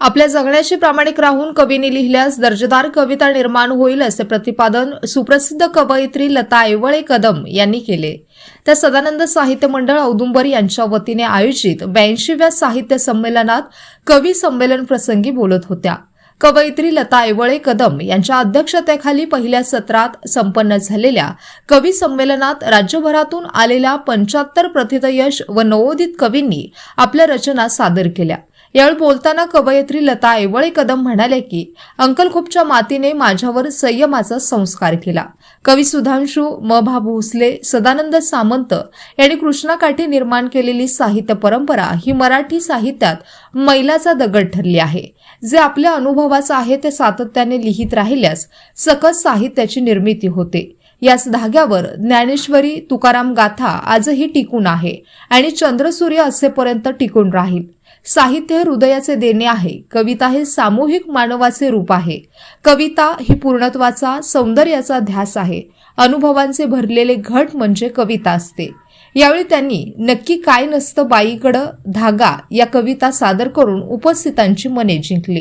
आपल्या जगण्याशी प्रामाणिक राहून कवीने लिहिल्यास दर्जेदार कविता निर्माण होईल असे प्रतिपादन सुप्रसिद्ध कवयित्री लता ऐवळे कदम यांनी केले. त्या सदानंद साहित्य मंडळ औदुंबर यांच्या वतीने आयोजित ब्याऐंशीव्या साहित्य संमेलनात कवी संमेलन प्रसंगी बोलत होत्या. कवयित्री लता ऐवळे कदम यांच्या अध्यक्षतेखाली पहिल्या सत्रात संपन्न झालेल्या कवी संमेलनात राज्यभरातून आलेल्या पंच्याहत्तर प्रतितयश व नवोदित कवींनी आपल्या रचना सादर केल्या. यावेळी बोलताना कवयित्री लता ऐवळे कदम म्हणाले की अंकलखोपच्या मातीने माझ्यावर संयमाचा संस्कार केला. कवी सुधांशू म. भा भोसले सदानंद सामंत यांनी कृष्णाकाठी निर्माण केलेली साहित्य परंपरा ही मराठी साहित्यात मैलाचा दगड ठरली आहे. जे आपल्या अनुभवाचं आहे ते सातत्याने लिहित राहिल्यास सकस साहित्याची निर्मिती होते. याच धाग्यावर ज्ञानेश्वरी तुकाराम गाथा आजही टिकून आहे आणि चंद्रसूर्य असेपर्यंत टिकून राहील. साहित्य हृदयाचे देणे आहे. कविता हे सामूहिक मानवाचे रूप आहे. कविता ही पूर्णत्वाचा सौंदर्याचा ध्यास आहे. अनुभवांचे भरलेले घट म्हणजे कविता असते. यावेळी त्यांनी नक्की काय नसतं बाईकडं धागा या कविता सादर करून उपस्थितांची मने जिंकली.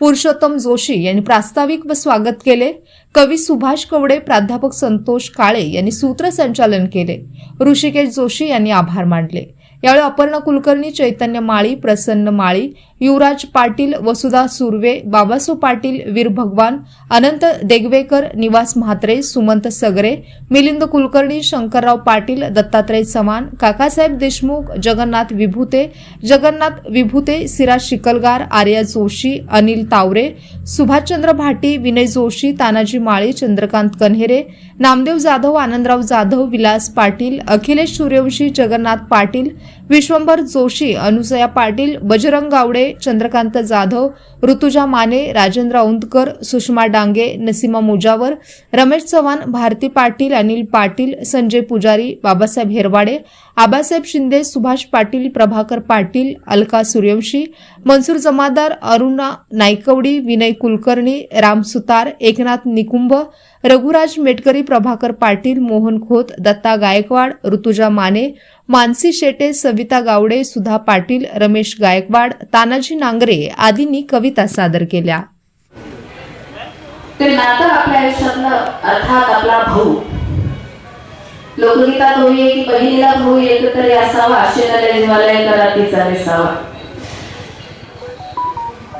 पुरुषोत्तम जोशी यांनी प्रास्ताविक व स्वागत केले. कवी सुभाष कवडे प्राध्यापक संतोष काळे यांनी सूत्रसंचालन केले. ऋषिकेश जोशी यांनी आभार मानले. यावेळी अपर्णा कुलकर्णी चैतन्य माळी प्रसन्न माळी युवराज पाटील वसुधा सुर्वे बाबासो पाटील वीर भगवान अनंत देगवेकर निवास म्हात्रे सुमंत सगरे मिलिंद कुलकर्णी शंकरराव पाटील दत्तात्रय चव्हाण काकासाहेब देशमुख जगन्नाथ विभूते जगन्नाथ विभूते सिराज शिकलगार आर्या जोशी अनिल तावरे सुभाषचंद्र भाटी विनय जोशी तानाजी माळी चंद्रकांत कन्हेरे नामदेव जाधव आनंदराव जाधव विलास पाटील अखिलेश सूर्यवंशी जगन्नाथ पाटील विश्वंभर जोशी अनुसया पाटील बजरंग गावडे चंद्रकांत जाधव ऋतुजा माने राजेंद्र औंदकर सुषमा डांगे नसीमा मुजावर रमेश चव्हाण भारती पाटील अनिल पाटील संजय पुजारी बाबासाहेब हेरवाडे आबासाहेब शिंदे सुभाष पाटील प्रभाकर पाटील अलका सूर्यवंशी मनसूर जमादार अरुणा नायकवडी विनय कुलकर्णी राम सुतार एकनाथ निकुंभ रघुराज मेटकरी प्रभाकर पाटील मोहन खोत दत्ता गायकवाड ऋतुजा माने मानसी शेटे सविता गावडे सुधा पाटील रमेश गायकवाड तानाजी नांगरे आदींनी कविता सादर केल्या. ते नातं आपल्या आयुष्यातलं अर्थात आपला भाऊ. लोकगीतात होई की बहिणीला भाऊ एकतरी असावा शेणाला जीवाला करा तिचा विसावा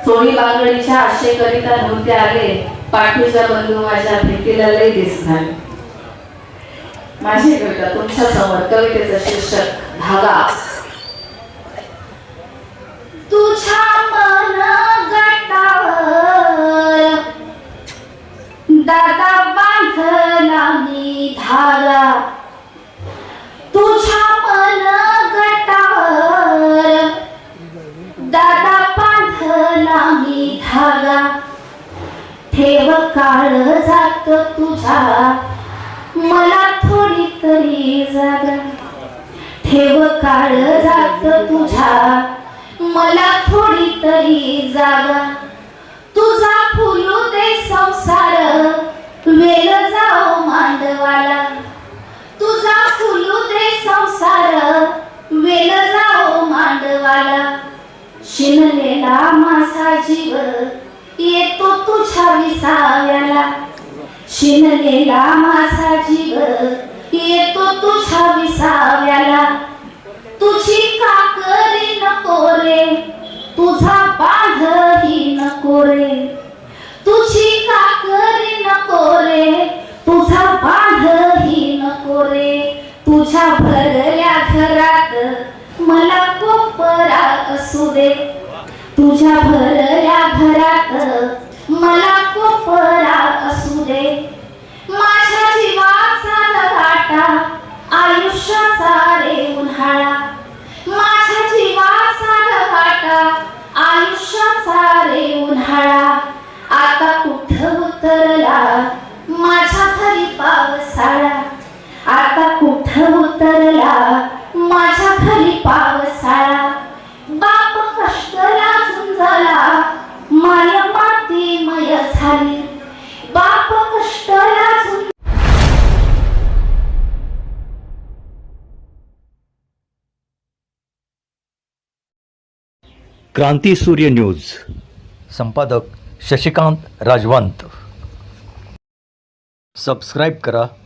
चोळी बांगडीच्या आशे कविता नव्हते आले पाठीच्या बंधू माझ्या भेटीला लय दिसणार माझी कविता तुमच्यासमोर कवितेचं शीर्षक धागा तुझ्या मन गटावर दादा बांधला मी धागा. तुझ्या मन गटावर दादा बांधला मी धागा. ठेव काळ जात तुझा. मला थोडी तरी जागा. ठेव काळ जात तुझ्या. मला थोडी तरी जागा. तुझा फुलू दे संसार. वेल जाओ मांडवाला. तुझा फुलू दे संसार. वेल जाओ मांडवाला. शिनलेला माझा जीव येतो तुझ्या विसाव्याला. शिनलेला माझा जीव. येतो तुझ्या विसाव्याला. तुझी काकरी नको रे. तुझा बांधही नको रे. तुझी काकरी नको रे. तुझा बांधही नको रे. तुझ्या भरल्या घरात मला कोपरा असू दे. तुझ्या भरल्या उतरला माझ्या खाली पावसाळा बाप कष्टला झुंजला झाली बाप कष्टला क्रांती सूर्य न्यूज. संपादक शशिकांत राजवंत. सबस्क्राईब करा.